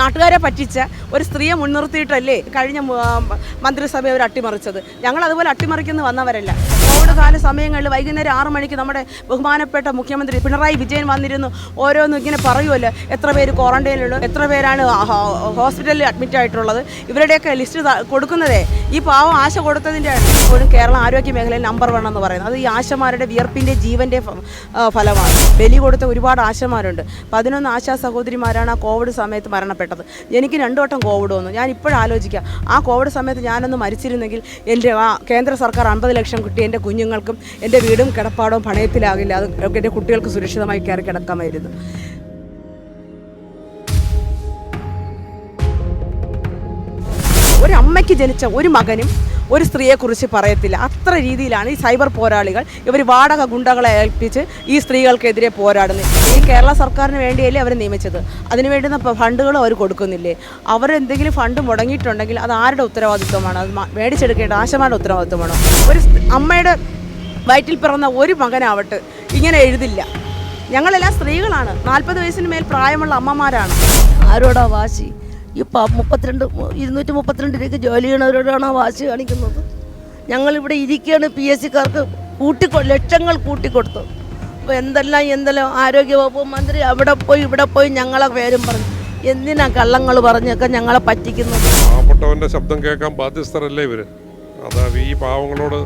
നാട്ടുകാരെ പറ്റിച്ച ഒരു സ്ത്രീയെ മുൻനിർത്തിയിട്ടല്ലേ കഴിഞ്ഞ മന്ത്രിസഭയെ മന്ത്രിസഭ അവർ അട്ടിമറിച്ചത്? ഞങ്ങൾ അതുപോലെ അട്ടിമറിക്കുന്ന വന്നവരല്ല. കോവിഡ് കാല സമയങ്ങളിൽ വൈകുന്നേരം ആറ് മണിക്ക് നമ്മുടെ ബഹുമാനപ്പെട്ട മുഖ്യമന്ത്രി പിണറായി വിജയൻ വന്നിരുന്നു. ഓരോന്നും ഇങ്ങനെ പറയുമല്ലോ എത്ര പേര് ക്വാറന്റൈനിലുള്ളൂ? എത്ര പേരാണ് ഹോസ്പിറ്റലിൽ അഡ്മിറ്റ് ആയിട്ടുള്ളത്? ഇവരുടെയൊക്കെ ലിസ്റ്റ് കൊടുക്കുന്നതേ. ഈ പാവം ആശ കൊടുത്തതിന്റെ ഇപ്പോഴും കേരള ആരോഗ്യ മേഖലയിൽ നമ്പർ വൺ എന്ന് പറയുന്നത്. അത് ഈ ആശമാരുടെ വിയർപ്പിന്റെ ജീവന്റെ ഫലമാണ്. ബലി കൊടുത്ത ഒരുപാട് ആശമാരുണ്ട്. പതിനൊന്ന് ആശാ സഹോദരിമാരാണ് ആ കോവിഡ് സമയത്ത് മരണപ്പെട്ടത്. എനിക്ക് രണ്ടു വട്ടം കോവിഡ് വന്നു. ഞാൻ ഇപ്പോഴും ആലോചിക്കാം ആ കോവിഡ് സമയത്ത് ഞാനൊന്ന് മരിച്ചിരുന്നെങ്കിൽ എന്റെ ആ കേന്ദ്ര സർക്കാർ അമ്പത് ലക്ഷം കിട്ടി. എന്റെ കുഞ്ഞുങ്ങൾക്കും എന്റെ വീടും കിടപ്പാടവും പണയത്തിലാകില്ല. അത് എന്റെ കുട്ടികൾക്ക് സുരക്ഷിതമായി കയറി കിടക്കാമായിരുന്നു. ഒരമ്മയ്ക്ക് ജനിച്ച ഒരു മകനും ഒരു സ്ത്രീയെക്കുറിച്ച് പറയത്തില്ല. അത്ര രീതിയിലാണ് ഈ സൈബർ പോരാളികൾ ഇവർ വാടക ഗുണ്ടകളെ ഏൽപ്പിച്ച് ഈ സ്ത്രീകൾക്കെതിരെ പോരാടുന്നത്. കേരള സർക്കാരിന് വേണ്ടിയല്ലേ അവർ നിയമിച്ചത്? അതിന് വേണ്ടുന്ന ഫണ്ടുകളും അവർ കൊടുക്കുന്നില്ലേ? അവരെന്തെങ്കിലും ഫണ്ട് മുടങ്ങിയിട്ടുണ്ടെങ്കിൽ അത് ആരുടെ ഉത്തരവാദിത്വമാണ്? അത് മേടിച്ചെടുക്കേണ്ട ആശമാരുടെ ഉത്തരവാദിത്വമാണോ? ഒരു അമ്മയുടെ വയറ്റിൽ പിറന്ന ഒരു മകനാവട്ടെ ഇങ്ങനെ എഴുതില്ല. ഞങ്ങളെല്ലാം സ്ത്രീകളാണ്. നാൽപ്പത് വയസ്സിന് മേൽ പ്രായമുള്ള അമ്മമാരാണ്. ആരോടാ വാശി? ഈ പ മുപ്പത്തിരണ്ട് ഇരുന്നൂറ്റി മുപ്പത്തിരണ്ട് രൂപയ്ക്ക് ജോലി ചെയ്യണവരോടാണോ വാശി കാണിക്കുന്നത്? ഞങ്ങളിവിടെ ഇരിക്കുകയാണ് പി എസ് സിക്കാർക്ക് കൂട്ടിക്കൊ ലക്ഷങ്ങൾ കൂട്ടിക്കൊടുത്തു എന്തെല്ലാം എന്തെല്ലാം ആരോഗ്യവകുപ്പ് മന്ത്രി അവിടെ പോയി ഇവിടെ പോയി ഞങ്ങളെ പേരും പറഞ്ഞു. എന്തിനാ കള്ളങ്ങൾ പറഞ്ഞൊക്കെ ഞങ്ങളെ പറ്റിക്കുന്നത്? പാവപ്പെട്ടവന്റെ ശബ്ദം കേൾക്കാൻ ബാധ്യസ്ഥരല്ലേ ഇവർ? അതാ ഈ പാവങ്ങളോട്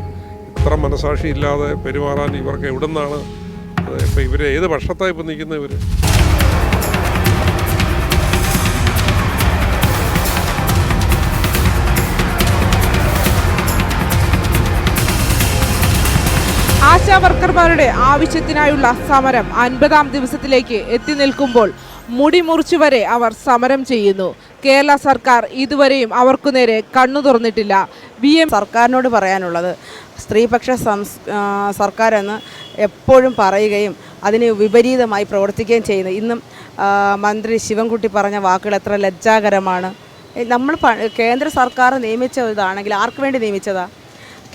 ഇത്ര മനസാക്ഷി ഇല്ലാതെ പെരുമാറാൻ ഇവർക്ക് എവിടുന്നാണ്? ഇപ്പം ഇവർ ഏത് വർഷത്തായി ഇപ്പം നിൽക്കുന്നത് ഇവർ ആശാ വർക്കർമാരുടെ ആവശ്യത്തിനായുള്ള സമരം അൻപതാം ദിവസത്തിലേക്ക് എത്തി നിൽക്കുമ്പോൾ മുടി മുറിച്ചു വരെ അവർ സമരം ചെയ്യുന്നു. കേരള സർക്കാർ ഇതുവരെയും അവർക്കു നേരെ കണ്ണു തുറന്നിട്ടില്ല. വി എം സർക്കാരിനോട് പറയാനുള്ളത് സ്ത്രീപക്ഷ സംസ് സർക്കാരെന്ന് എപ്പോഴും പറയുകയും അതിന് വിപരീതമായി പ്രവർത്തിക്കുകയും ചെയ്യുന്നു. ഇന്നും മന്ത്രി ശിവൻകുട്ടി പറഞ്ഞ വാക്കുകൾ എത്ര ലജ്ജാകരമാണ്. നമ്മൾ കേന്ദ്ര സർക്കാർ നിയമിച്ച ഇതാണെങ്കിൽ ആർക്ക് വേണ്ടി നിയമിച്ചതാ?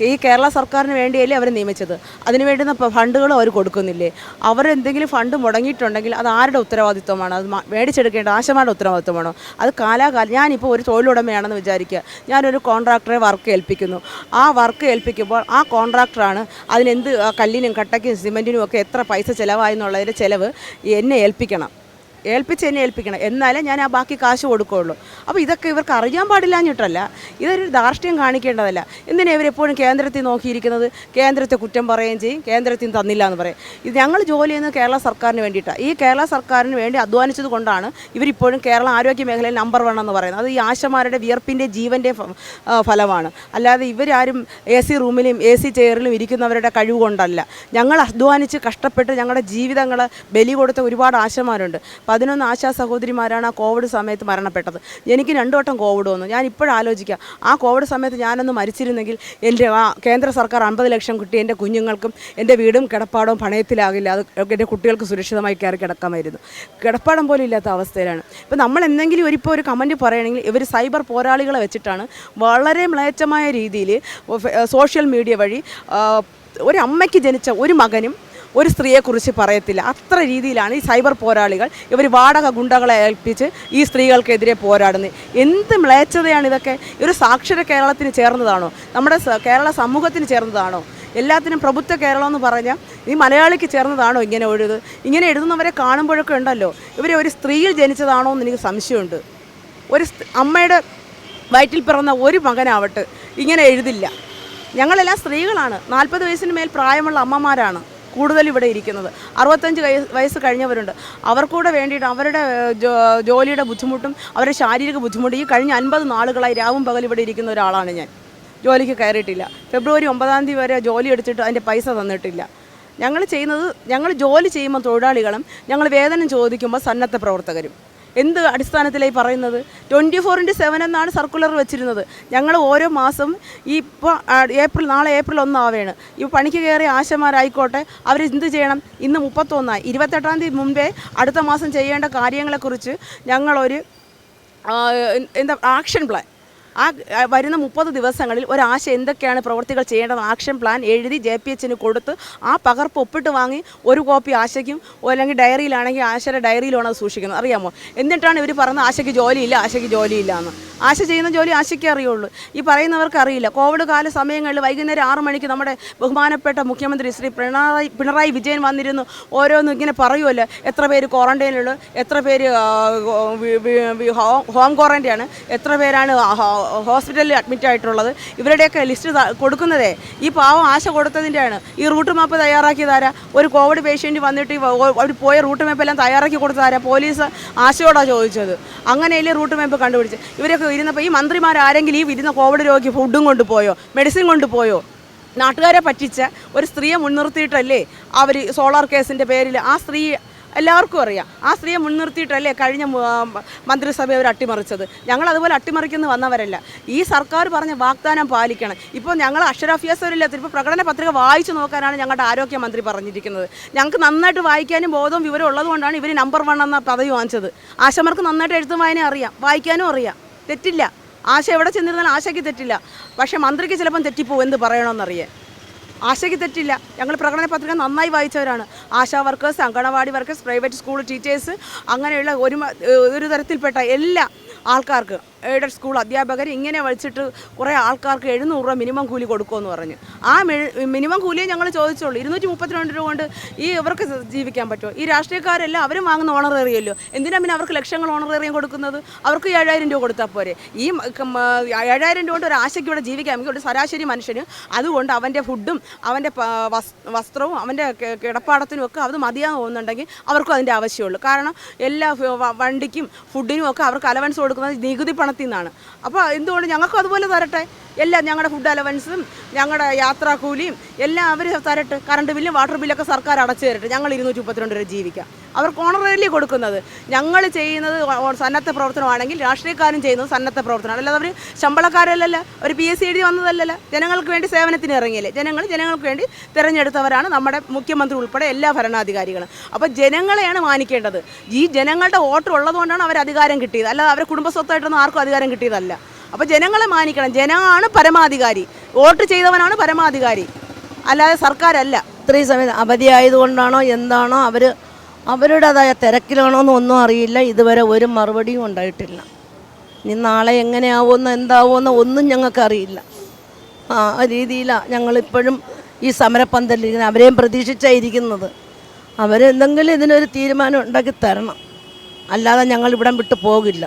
ഈ കേരള സർക്കാരിന് വേണ്ടിയല്ലേ അവർ നിയമിച്ചത്? അതിന് വേണ്ടുന്ന അവർ ഫണ്ടുകളും അവർ കൊടുക്കുന്നില്ലേ? അവരെന്തെങ്കിലും ഫണ്ട് മുടങ്ങിയിട്ടുണ്ടെങ്കിൽ അത് ആരുടെ ഉത്തരവാദിത്വമാണ്? അത് മേടിച്ചെടുക്കേണ്ട ആശമാരുടെ ഉത്തരവാദിത്വമാണോ? അത് കാലാകാലം ഞാനിപ്പോൾ ഒരു തൊഴിലുടമയാണെന്ന് വിചാരിക്കുക ഞാനൊരു കോൺട്രാക്ടറെ വർക്ക് ഏൽപ്പിക്കുന്നു. ആ വർക്ക് ഏൽപ്പിക്കുമ്പോൾ ആ കോൺട്രാക്ടറാണ് അതിനെന്ത് കല്ലിനും കട്ടയ്ക്കും സിമെന്റിനും ഒക്കെ എത്ര പൈസ ചിലവായെന്നുള്ളതിന്റെ ചിലവ് എന്നെ ഏൽപ്പിക്കണം. ഏൽപ്പിച്ച് എന്നെ ഏൽപ്പിക്കണം. എന്നാലേ ഞാൻ ആ ബാക്കി കാശ് കൊടുക്കുകയുള്ളൂ. അപ്പോൾ ഇതൊക്കെ ഇവർക്ക് അറിയാൻ പാടില്ലാഞ്ഞിട്ടല്ല ഇതൊരു ധാർഷ്ട്യം കാണിക്കേണ്ടതല്ല. എന്തിനാ ഇവരെപ്പോഴും കേന്ദ്രത്തിൽ നോക്കിയിരിക്കുന്നത്? കേന്ദ്രത്തെ കുറ്റം പറയുകയും ചെയ്യും കേന്ദ്രത്തിൽ തന്നില്ല എന്ന് പറയും. ഇത് ഞങ്ങൾ ജോലി ചെയ്യുന്നത് കേരള സർക്കാരിന് വേണ്ടിയിട്ടാണ് ഈ കേരള സർക്കാരിന് വേണ്ടി അധ്വാനിച്ചത് കൊണ്ടാണ് ഇവരിപ്പോഴും കേരള ആരോഗ്യ മേഖലയിൽ നമ്പർ വൺ എന്ന് പറയുന്നത്. അത് ഈ ആശമാരുടെ വിയർപ്പിന്റെ ജീവന്റെ ഫലമാണ്. അല്ലാതെ ഇവരാരും എ സി റൂമിലും എ സി ചെയറിലും ഇരിക്കുന്നവരുടെ കഴിവ് കൊണ്ടല്ല. ഞങ്ങൾ അധ്വാനിച്ച് കഷ്ടപ്പെട്ട് ഞങ്ങളുടെ ജീവിതങ്ങൾ ബലി കൊടുത്ത ഒരുപാട് ആശമാരുണ്ട്. പതിനൊന്ന് ആശാ സഹോദരിമാരാണ് ആ കോവിഡ് സമയത്ത് മരണപ്പെട്ടത്. എനിക്ക് രണ്ടു വട്ടം കോവിഡ് വന്നു. ഞാൻ ഇപ്പോഴും ആലോചിക്കാം. ആ കോവിഡ് സമയത്ത് ഞാനൊന്ന് മരിച്ചിരുന്നെങ്കിൽ എന്റെ ആ കേന്ദ്ര സർക്കാർ അൻപത് ലക്ഷം കിട്ടി. എന്റെ കുഞ്ഞുങ്ങൾക്കും എന്റെ വീടും കിടപ്പാടവും പണയത്തിലാകില്ല. അത് എന്റെ കുട്ടികൾക്ക് സുരക്ഷിതമായി കയറി കിടക്കാമായിരുന്നു. കിടപ്പാടം പോലും ഇല്ലാത്ത അവസ്ഥയിലാണ്. ഇപ്പം നമ്മൾ എന്തെങ്കിലും ഒരു ഇപ്പോൾ ഒരു കമന്റ് പറയുകയാണെങ്കിൽ ഇവർ സൈബർ പോരാളികളെ വെച്ചിട്ടാണ് വളരെ മ്ലേച്ഛമായ രീതിയിൽ സോഷ്യൽ മീഡിയ വഴി ഒരു അമ്മയ്ക്ക് ജനിച്ച ഒരു മകനും ഒരു സ്ത്രീയെക്കുറിച്ച് പറയത്തില്ല. അത്ര രീതിയിലാണ് ഈ സൈബർ പോരാളികൾ ഇവർ വാടക ഗുണ്ടകളെ ഏൽപ്പിച്ച് ഈ സ്ത്രീകൾക്കെതിരെ പോരാടുന്നത്. എന്ത് മ്ലേച്ഛതയാണ് ഇതൊക്കെ? ഒരു സാക്ഷര കേരളത്തിന് ചേർന്നതാണോ? നമ്മുടെ കേരള സമൂഹത്തിന് ചേർന്നതാണോ? എല്ലാത്തിനും പ്രഭുത്വ കേരളം എന്ന് പറഞ്ഞാൽ ഈ മലയാളിക്ക് ചേർന്നതാണോ ഇങ്ങനെ ഒഴുത് ഇങ്ങനെ എഴുതുന്നവരെ കാണുമ്പോഴൊക്കെ ഉണ്ടല്ലോ. ഇവരെ ഒരു സ്ത്രീയിൽ ജനിച്ചതാണോ എന്ന് എനിക്ക് സംശയമുണ്ട്. ഒരു അമ്മയുടെ വയറ്റിൽ പിറന്ന ഒരു മകനാവട്ടെ ഇങ്ങനെ എഴുതില്ല. ഞങ്ങളെല്ലാം സ്ത്രീകളാണ്. നാൽപ്പത് വയസ്സിന് മേൽ പ്രായമുള്ള അമ്മമാരാണ്. കൂടുതൽ ഇവിടെ ഇരിക്കുന്നത്. അറുപത്തഞ്ച് വയ- വയസ്സ് കഴിഞ്ഞവരുണ്ട്. അവർക്കൂടെ വേണ്ടിയിട്ട് അവരുടെ ജോലിയുടെ ബുദ്ധിമുട്ടും അവരുടെ ശാരീരിക ബുദ്ധിമുട്ടും ഈ കഴിഞ്ഞ അൻപത് നാളുകളായി രാവും പകൽ ഇവിടെ ഇരിക്കുന്ന ഒരാളാണ് ഞാൻ. ജോലിക്ക് കയറിയിട്ടില്ല. ഫെബ്രുവരി ഒമ്പതാം തീയതി വരെ ജോലി എടുത്തിട്ട് അതിന്റെ പൈസ തന്നിട്ടില്ല. ഞങ്ങൾ ചെയ്യുന്നത് ഞങ്ങൾ ജോലി ചെയ്യുമ്പോൾ തൊഴിലാളികളും ഞങ്ങൾ വേതനം ചോദിക്കുമ്പോൾ സന്നദ്ധ പ്രവർത്തകരും. എന്ത് അടിസ്ഥാനത്തിലായി പറയുന്നത്? ട്വന്റി ഫോർ ഇന്റു സെവൻ എന്നാണ് സർക്കുലർ വെച്ചിരുന്നത്. ഞങ്ങൾ ഓരോ മാസം ഈ ഇപ്പോൾ ഏപ്രിൽ നാളെ ഏപ്രിൽ ഒന്നാവേണ്. ഈ പണിക്ക് കയറിയ ആശമാരായിക്കോട്ടെ അവർ എന്ത് ചെയ്യണം? ഇന്ന് മുപ്പത്തൊന്നായി. ഇരുപത്തെട്ടാം തീയതി മുമ്പേ അടുത്ത മാസം ചെയ്യേണ്ട കാര്യങ്ങളെക്കുറിച്ച് ഞങ്ങളൊരു എന്താ ആക്ഷൻ പ്ലാൻ ആ വരുന്ന മുപ്പത് ദിവസങ്ങളിൽ ഒരാശ എന്തൊക്കെയാണ് പ്രവർത്തികൾ ചെയ്യേണ്ടത് ആക്ഷൻ പ്ലാൻ എഴുതി ജെ പി എച്ചിന് കൊടുത്ത് ആ പകർപ്പ് ഒപ്പിട്ട് വാങ്ങി ഒരു കോപ്പി ആശയ്ക്കും അല്ലെങ്കിൽ ഡയറിയിലാണെങ്കിൽ ആശയുടെ ഡയറിയിലാണ് അത് സൂക്ഷിക്കുന്നത്. അറിയാമോ? എന്നിട്ടാണ് ഇവർ പറയുന്നത് ആശയ്ക്ക് ജോലിയില്ല ആശയ്ക്ക് ജോലിയില്ല എന്ന് ആശ ചെയ്യുന്ന ജോലി ആശയ്ക്കേ അറിയുള്ളൂ. ഈ പറയുന്നവർക്ക് അറിയില്ല. കോവിഡ് കാല സമയങ്ങളിൽ വൈകുന്നേരം ആറ് മണിക്ക് നമ്മുടെ ബഹുമാനപ്പെട്ട മുഖ്യമന്ത്രി ശ്രീ പിണറായി പിണറായി വിജയൻ വന്നിരുന്നു. ഓരോന്നും ഇങ്ങനെ പറയുമല്ലോ എത്ര പേര് ക്വാറന്റൈനിലുള്ളൂ എത്ര പേര് ഹോ- ക്വാറന്റൈനാണ്? എത്ര പേരാണ് ഹോസ്പിറ്റലിൽ അഡ്മിറ്റ് ആയിട്ടുള്ളത്. ഇവരുടെയൊക്കെ ലിസ്റ്റ് കൊടുക്കുന്നതേ. ഈ പാവം ആശ കൊടുത്തതിന്റെയാണ് ഈ റൂട്ട് മാപ്പ് തയ്യാറാക്കിയതാരാ? ഒരു കോവിഡ് പേഷ്യന്റ് വന്നിട്ട് അവർ പോയ റൂട്ട് മാപ്പ് എല്ലാം തയ്യാറാക്കി കൊടുത്തതാരാ? പോലീസ് ആശയോടാണ് ചോദിച്ചത്. അങ്ങനെയല്ലേ റൂട്ട് മാപ്പ് കണ്ടുപിടിച്ച്? ഇവരൊക്കെ ഇരുന്നപ്പോൾ ഈ മന്ത്രിമാരാരെങ്കിലും ഈ ഇരുന്ന കോവിഡ് രോഗി ഫുഡും കൊണ്ടുപോയോ? മെഡിസിൻ കൊണ്ടുപോയോ? നാട്ടുകാരെ പറ്റിച്ച ഒരു സ്ത്രീയെ മുൻനിർത്തിയിട്ടല്ലേ അവർ സോളാർ കേസിന്റെ പേരിൽ ആ സ്ത്രീ എല്ലാവർക്കും അറിയാം. ആ സ്ത്രീയെ മുൻനിർത്തിയിട്ടല്ലേ കഴിഞ്ഞ മന്ത്രിസഭയെ അവർ അട്ടിമറിച്ചത്. ഞങ്ങൾ അതുപോലെ അട്ടിമറിക്കുന്നു വന്നവരല്ല. ഈ സർക്കാർ പറഞ്ഞ വാഗ്ദാനം പാലിക്കണം. ഇപ്പോൾ ഞങ്ങൾ അക്ഷരാഭ്യാസമില്ലാത്ത ഇപ്പോൾ പ്രകടന പത്രിക വായിച്ചു നോക്കാനാണ് ഞങ്ങളുടെ ആരോഗ്യമന്ത്രി പറഞ്ഞിരിക്കുന്നത്. ഞങ്ങൾക്ക് നന്നായിട്ട് വായിക്കാനും ബോധവും വിവരം ഉള്ളതുകൊണ്ടാണ് ഇവർ നമ്പർ വൺ എന്ന പദവി വാങ്ങിച്ചത്. ആശമാർക്ക് നന്നായിട്ട് എഴുത്തും വായന അറിയാം. വായിക്കാനും അറിയാം. തെറ്റില്ല. ആശ എവിടെ ചെന്നിരുന്നാലും ആശയ്ക്ക് തെറ്റില്ല. പക്ഷേ മന്ത്രിക്ക് ചിലപ്പം തെറ്റിപ്പോവും എന്ത് പറയണമെന്നറിയാൻ ആശയ്ക്ക് തെറ്റില്ല. ഞങ്ങൾ പ്രകടന പത്രിക നന്നായി വായിച്ചവരാണ്. ASHA workers anganwadi workers private school teachers അങ്ങനെയുള്ള ഒരു ഒരു തരത്തിൽപ്പെട്ട എല്ലാ ആൾക്കാർക്ക് എയ്ഡഡ് സ്കൂൾ അധ്യാപകർ ഇങ്ങനെ വലിച്ചിട്ട് കുറേ ആൾക്കാർക്ക് എഴുന്നൂറ് രൂപ മിനിമം കൂലി കൊടുക്കുമെന്ന് പറഞ്ഞു. ആ മിനിമം കൂലിയെ ഞങ്ങൾ ചോദിച്ചുള്ളൂ. ഇരുന്നൂറ്റി മുപ്പത്തിരണ്ട് രൂപ കൊണ്ട് ഈ ഇവർക്ക് ജീവിക്കാൻ പറ്റുമോ? ഈ രാഷ്ട്രീയക്കാരെല്ലാം അവരും വാങ്ങുന്ന ഓണറേറിയല്ലോ. എന്തിനാ പിന്നെ അവർക്ക് ലക്ഷങ്ങൾ ഓണറേറിയം കൊടുക്കുന്നത്? അവർക്ക് ഏഴായിരം രൂപ കൊടുത്താൽ പോരെ. ഈ ഏഴായിരം രൂപ കൊണ്ട് ഒരു ആശയ്ക്ക് ഇവിടെ ജീവിക്കാമെങ്കിൽ ഒരു ശരാശരി മനുഷ്യന് അതുകൊണ്ട് അവന്റെ ഫുഡും അവന്റെ വസ്ത്രവും അവന്റെ കിടപ്പാടത്തിനും ഒക്കെ അത് മതിയാകുന്നുണ്ടെങ്കിൽ അവർക്കും അതിന്റെ ആവശ്യമുള്ളൂ. കാരണം എല്ലാ വണ്ടിക്കും ഫുഡിനും ഒക്കെ അവർക്ക് അലവൻസ് കൊടുക്കുന്നത് നികുതി പണത്തിൽ നിന്നാണ് അപ്പോൾ എന്തുകൊണ്ട് ഞങ്ങൾക്കും അതുപോലെ തരട്ടെ? എല്ലാം ഞങ്ങളുടെ ഫുഡ് അലവൻസും ഞങ്ങളുടെ യാത്രാക്കൂലിയും എല്ലാം അവർ തരട്ടെ. കറണ്ട് ബില്ലും വാട്ടർ ബില്ലൊക്കെ സർക്കാർ അടച്ചു തരട്ടെ. ഞങ്ങൾ ഇരുന്നൂറ്റി മുപ്പത്തിരണ്ട് രൂപ ജീവിക്കാം. അവർക്ക് ഓണറേലി കൊടുക്കുന്നത്. ഞങ്ങൾ ചെയ്യുന്നത് സന്നദ്ധ പ്രവർത്തനമാണെങ്കിൽ രാഷ്ട്രീയക്കാരും ചെയ്യുന്നത് സന്നദ്ധ പ്രവർത്തനമാണ്. അല്ലാതെ അവർ ശമ്പളക്കാരല്ലല്ല ഒരു പി എസ് സി എഴുതി വന്നതല്ലല്ല. ജനങ്ങൾക്ക് വേണ്ടി സേവനത്തിന് ഇറങ്ങിയല്ലേ? ജനങ്ങൾ ജനങ്ങൾക്ക് വേണ്ടി തിരഞ്ഞെടുത്തവരാണ് നമ്മുടെ മുഖ്യമന്ത്രി ഉൾപ്പെടെ എല്ലാ ഭരണാധികാരികളും. അപ്പോൾ ജനങ്ങളെയാണ് മാനിക്കേണ്ടത്. ഈ ജനങ്ങളുടെ വോട്ട് ഉള്ളതുകൊണ്ടാണ് അവർ അധികാരം കിട്ടിയത്. അല്ലാതെ അവരെ കുടുംബസ്വത്തായിട്ടൊന്നും ആർക്കും അധികാരം കിട്ടിയതല്ല. അപ്പോൾ ജനങ്ങളെ മാനിക്കണം. ജനമാണ് പരമാധികാരി. വോട്ട് ചെയ്തവനാണ് പരമാധികാരി. അല്ലാതെ സർക്കാരല്ല. ഇത്രയും സമയം അവധിയായതുകൊണ്ടാണോ എന്താണോ അവർ അവരുടേതായ തിരക്കിലാണോ എന്നൊന്നും അറിയില്ല. ഇതുവരെ ഒരു മറുപടിയും ഉണ്ടായിട്ടില്ല. ഇനി നാളെ എങ്ങനെയാവുമെന്ന് എന്താവുമെന്ന് ഒന്നും ഞങ്ങൾക്കറിയില്ല ആ രീതിയിലാണ് ഞങ്ങളിപ്പോഴും ഈ സമരപ്പന്തലിരിക്കുന്നത്. അവരെയും പ്രതീക്ഷിച്ചായിരിക്കുന്നത് അവരെന്തെങ്കിലും ഇതിനൊരു തീരുമാനം ഉണ്ടാക്കി തരണം. അല്ലാതെ ഞങ്ങൾ ഇവിടം വിട്ടു പോകില്ല.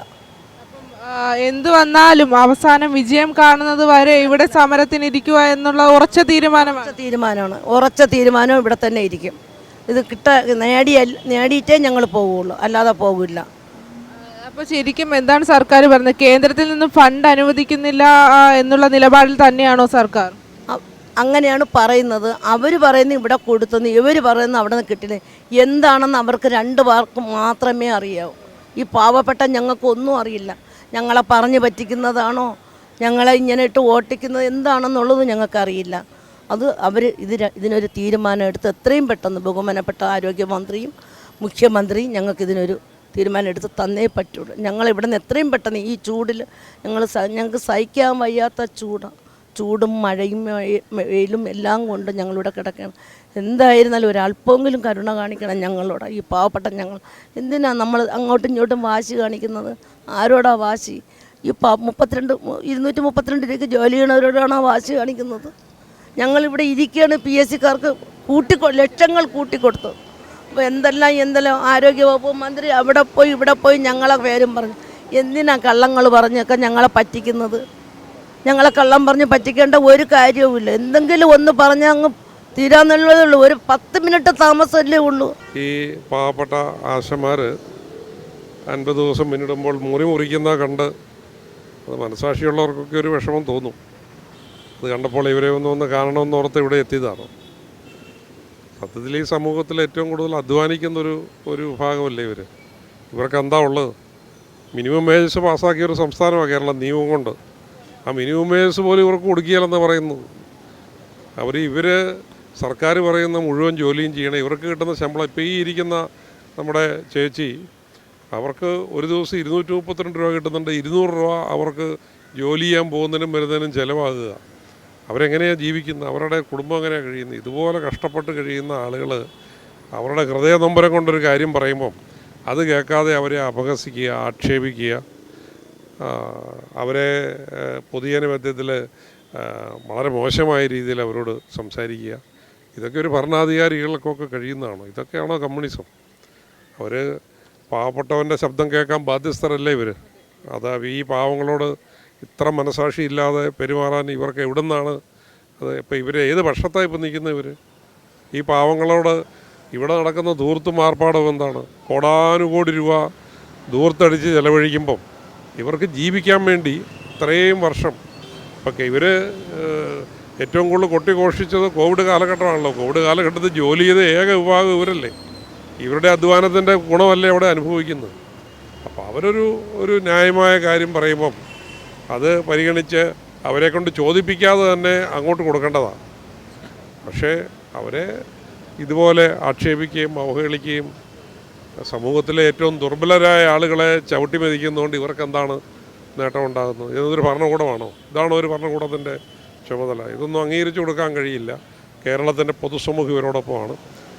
എന്തു വന്നാലും അവസാനം വിജയം കാണുന്നത് വരെ ഇവിടെ സമരത്തിനിരിക്കുക എന്നുള്ള ഉറച്ച തീരുമാനമാണ്. തീരുമാനമാണ്. ഉറച്ച തീരുമാനം ഇവിടെ തന്നെ ഇരിക്കും. ഇത് കിട്ട നേടിയ നേടിയിട്ടേ ഞങ്ങൾ പോവുള്ളൂ. അല്ലാതെ പോകില്ല അപ്പോൾ ശരിക്കും എന്താണ് സർക്കാർ പറഞ്ഞത്? കേന്ദ്രത്തിൽ നിന്നും ഫണ്ട് അനുവദിക്കുന്നില്ല എന്നുള്ള നിലപാടിൽ തന്നെയാണോ സർക്കാർ? അങ്ങനെയാണ് പറയുന്നത്. അവർ പറയുന്നത് ഇവിടെ കൊടുത്തെന്ന് ഇവർ പറയുന്നത് അവിടെ നിന്ന് കിട്ടില്ല എന്താണെന്ന് അവർക്ക് രണ്ട് പേർക്ക് മാത്രമേ അറിയാവൂ. ഈ പാവപ്പെട്ട ഞങ്ങൾക്കൊന്നും അറിയില്ല. ഞങ്ങളെ പറഞ്ഞു പറ്റിക്കുന്നതാണോ? ഞങ്ങളെ ഇങ്ങനെ ഇട്ട് ഓട്ടിക്കുന്നത് എന്താണെന്നുള്ളത് ഞങ്ങൾക്കറിയില്ല. അത് അവർ ഇത് ഇതിനൊരു തീരുമാനം എടുത്ത് എത്രയും പെട്ടെന്ന് ബഹുമാനപ്പെട്ട ആരോഗ്യമന്ത്രിയും മുഖ്യമന്ത്രിയും ഞങ്ങൾക്കിതിനൊരു തീരുമാനം എടുത്ത് തന്നേ പറ്റുള്ളൂ. ഞങ്ങൾ ഇവിടെ നിന്ന് എത്രയും പെട്ടെന്ന് ഈ ചൂടിൽ ഞങ്ങൾ ഞങ്ങൾക്ക് സഹിക്കാൻ വയ്യാത്ത ചൂടാണ് ചൂടും മഴയും വെയിലും എല്ലാം കൊണ്ട് ഞങ്ങളിവിടെ കിടക്കണം. എന്തായിരുന്നാലും ഒരല്പമെങ്കിലും കരുണ കാണിക്കണം ഞങ്ങളോട്. ഈ പാവപ്പെട്ട ഞങ്ങൾ. എന്തിനാണ് നമ്മൾ അങ്ങോട്ടും ഇങ്ങോട്ടും വാശി കാണിക്കുന്നത്? ആരോടാ വാശി? ഈ മുപ്പത്തിരണ്ട് ഇരുന്നൂറ്റി മുപ്പത്തിരണ്ട് രൂപയ്ക്ക് ജോലി ചെയ്യണവരോടാണോ വാശി കാണിക്കുന്നത്? ഞങ്ങളിവിടെ ഇരിക്കുകയാണ് പി എസ് സിക്കാർക്ക് കൂട്ടിക്കൊ ലക്ഷങ്ങൾ കൂട്ടിക്കൊടുത്തു. അപ്പോൾ എന്തെല്ലാം എന്തെല്ലാം ആരോഗ്യവകുപ്പ് മന്ത്രി അവിടെ പോയി ഇവിടെ പോയി ഞങ്ങളെ പേരും പറഞ്ഞു. എന്തിനാ കള്ളങ്ങൾ പറഞ്ഞൊക്കെ ഞങ്ങളെ പറ്റിക്കുന്നത്? ഞങ്ങളെ കള്ളം പറഞ്ഞ് പറ്റിക്കേണ്ട ഒരു കാര്യവുമില്ല. എന്തെങ്കിലും ഒന്ന് പറഞ്ഞാൽ അങ്ങ് തീരാന്നുള്ളതേ ഉള്ളൂ. ഒരു പത്ത് മിനിറ്റ് താമസമല്ലേ ഉള്ളൂ. ഈ പാവപ്പെട്ട ആശമാർ അൻപത് ദിവസം പിന്നിടുമ്പോൾ മുറി മുറിക്കുന്ന കണ്ട് അത് മനസാക്ഷിയുള്ളവർക്കൊക്കെ ഒരു വിഷമം തോന്നും. അത് കണ്ടപ്പോൾ ഇവരെ ഒന്ന് ഒന്ന് കാണണമെന്ന് ഓർത്ത് ഇവിടെ എത്തിയതാണ്. സത്യത്തിൽ ഈ സമൂഹത്തിൽ ഏറ്റവും കൂടുതൽ അധ്വാനിക്കുന്ന ഒരു ഒരു വിഭാഗമല്ലേ ഇവർ ഇവർക്ക് എന്താ ഉള്ളത്? മിനിമം വേജസ് പാസ്സാക്കിയ ഒരു സംസ്ഥാനമാണ് കേരളം നിയമം കൊണ്ട്. ആ മിനിമം വേജസ് പോലും ഇവർക്ക് കൊടുക്കുകയില്ലെന്ന് പറയുന്നു അവർ ഇവർ സർക്കാർ പറയുന്ന മുഴുവൻ ജോലിയും ചെയ്യണം. ഇവർക്ക് കിട്ടുന്ന ശമ്പളം ഇപ്പോൾ ഈ ഇരിക്കുന്ന നമ്മുടെ ചേച്ചി അവർക്ക് ഒരു ദിവസം ഇരുന്നൂറ്റി മുപ്പത്തിരണ്ട് രൂപ കിട്ടുന്നുണ്ട്. ഇരുന്നൂറ് രൂപ അവർക്ക് ജോലി ചെയ്യാൻ പോകുന്നതിനും വരുന്നതിനും ചിലവാകുക. അവരെങ്ങനെയാണ് ജീവിക്കുന്നത് അവരുടെ കുടുംബം എങ്ങനെയാണ് കഴിയുന്നത് ഇതുപോലെ കഷ്ടപ്പെട്ട് കഴിയുന്ന ആളുകൾ അവരുടെ ഹൃദയ നൊമ്പരം കൊണ്ടൊരു കാര്യം പറയുമ്പം അത് കേൾക്കാതെ അവരെ അപഹസിക്കുക ആക്ഷേപിക്കുക അവരെ പൊതുജന മധ്യത്തിൽ വളരെ മോശമായ രീതിയിൽ അവരോട് സംസാരിക്കുക. ഇതൊക്കെ ഒരു ഭരണാധികാരികൾക്കൊക്കെ കഴിയുന്നതാണ്? ഇതൊക്കെയാണോ കമ്മ്യൂണിസം? അവർ പാവപ്പെട്ടവന്റെ ശബ്ദം കേൾക്കാൻ ബാധ്യസ്ഥരല്ലേ ഇവർ അത് ഈ പാവങ്ങളോട് ഇത്ര മനസാക്ഷി ഇല്ലാതെ പെരുമാറാൻ ഇവർക്ക് എവിടെ നിന്നാണ് അത് ഇപ്പോൾ ഇവർ ഏത് പക്ഷത്താണ് ഇപ്പം നിൽക്കുന്നത് ഇവർ ഈ പാവങ്ങളോട് ഇവിടെ നടക്കുന്ന ദൂർത്ത് ആർപ്പാടവും എന്താണ്? കോടാനുകോടി രൂപ ധൂർത്തടിച്ച് ചിലവഴിക്കുമ്പം ഇവർക്ക് ജീവിക്കാൻ വേണ്ടി ഇത്രയും വർഷം ഇപ്പം ഇവർ ഏറ്റവും കൂടുതൽ കൊട്ടിഘോഷിച്ചത് കോവിഡ് കാലഘട്ടമാണല്ലോ. കോവിഡ് കാലഘട്ടത്തിൽ ജോലി ചെയ്ത ഏക വിഭാഗം ഇവരല്ലേ. ഇവരുടെ അധ്വാനത്തിന്റെ ഗുണമല്ലേ അവിടെ അനുഭവിക്കുന്നത്? അപ്പോൾ അവരൊരു ഒരു ന്യായമായ കാര്യം പറയുമ്പം അത് പരിഗണിച്ച് അവരെ കൊണ്ട് ചോദിപ്പിക്കാതെ തന്നെ അങ്ങോട്ട് കൊടുക്കേണ്ടതാണ്. പക്ഷേ അവരെ ഇതുപോലെ ആക്ഷേപിക്കുകയും അവഹേളിക്കുകയും സമൂഹത്തിലെ ഏറ്റവും ദുർബലരായ ആളുകളെ ചവിട്ടി മെതിക്കുന്നതുകൊണ്ട് ഇവർക്ക് എന്താണ് നേട്ടമുണ്ടാകുന്നത് ഇതൊരു ഭരണകൂടമാണോ? ഇതാണോ ഒരു ഭരണകൂടത്തിന്റെ ചുമതല. ഇതൊന്നും അംഗീകരിച്ചു കൊടുക്കാൻ കഴിയില്ല. കേരളത്തിന്റെ പൊതുസമൂഹം ഇവരോടൊപ്പമാണ്.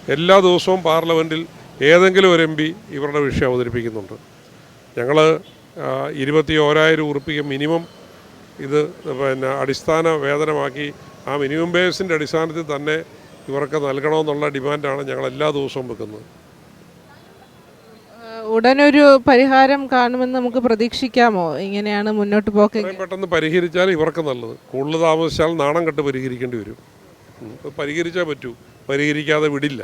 എല്ലാ ദിവസവും പാർലമെന്റിൽ ഏതെങ്കിലും ഒരു എം പി ഇവരുടെ വിഷയം അവതരിപ്പിക്കുന്നുണ്ട്. ഞങ്ങൾ ഇരുപത്തി ഓരായിരം ഉറുപ്പിക മിനിമം ഇത് പിന്നെ അടിസ്ഥാന വേതനമാക്കി ആ മിനിമം ബേസിന്റെ അടിസ്ഥാനത്തിൽ തന്നെ ഇവർക്ക് നൽകണമെന്നുള്ള ഡിമാൻഡാണ് ഞങ്ങൾ എല്ലാ ദിവസവും വെക്കുന്നത്. ഉടനൊരു പരിഹാരം കാണുമെന്ന് നമുക്ക് പ്രതീക്ഷിക്കാമോ? ഇങ്ങനെയാണ് മുന്നോട്ട് പോക്ക്. പെട്ടെന്ന് പരിഹരിച്ചാൽ ഇവർക്ക് നല്ലത്. കൂടുതൽ താമസിച്ചാൽ നാണം കെട്ട് പരിഹരിക്കേണ്ടി വരും. പരിഹരിച്ചാൽ പറ്റൂ. പരിഹരിക്കാതെ വിടില്ല.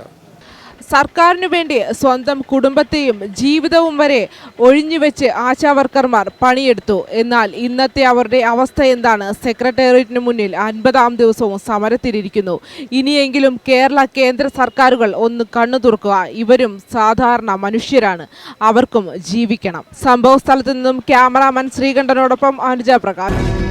സർക്കാരിനു വേണ്ടി സ്വന്തം കുടുംബത്തെയും ജീവിതവും വരെ ഒഴിഞ്ഞുവെച്ച് ആശാവർക്കർമാർ പണിയെടുത്തു. എന്നാൽ ഇന്നത്തെ അവരുടെ അവസ്ഥ എന്താണ്? സെക്രട്ടേറിയറ്റിന് മുന്നിൽ അൻപതാം ദിവസവും സമരത്തിലിരിക്കുന്നു. ഇനിയെങ്കിലും കേരള കേന്ദ്ര സർക്കാരുകൾ ഒന്ന് കണ്ണു തുറക്കുക. ഇവരും സാധാരണ മനുഷ്യരാണ്. അവർക്കും ജീവിക്കണം. സംഭവ സ്ഥലത്ത് നിന്നും ക്യാമറാമാൻ ശ്രീകണ്ഠനോടൊപ്പം അനുജ പ്രകാശ്.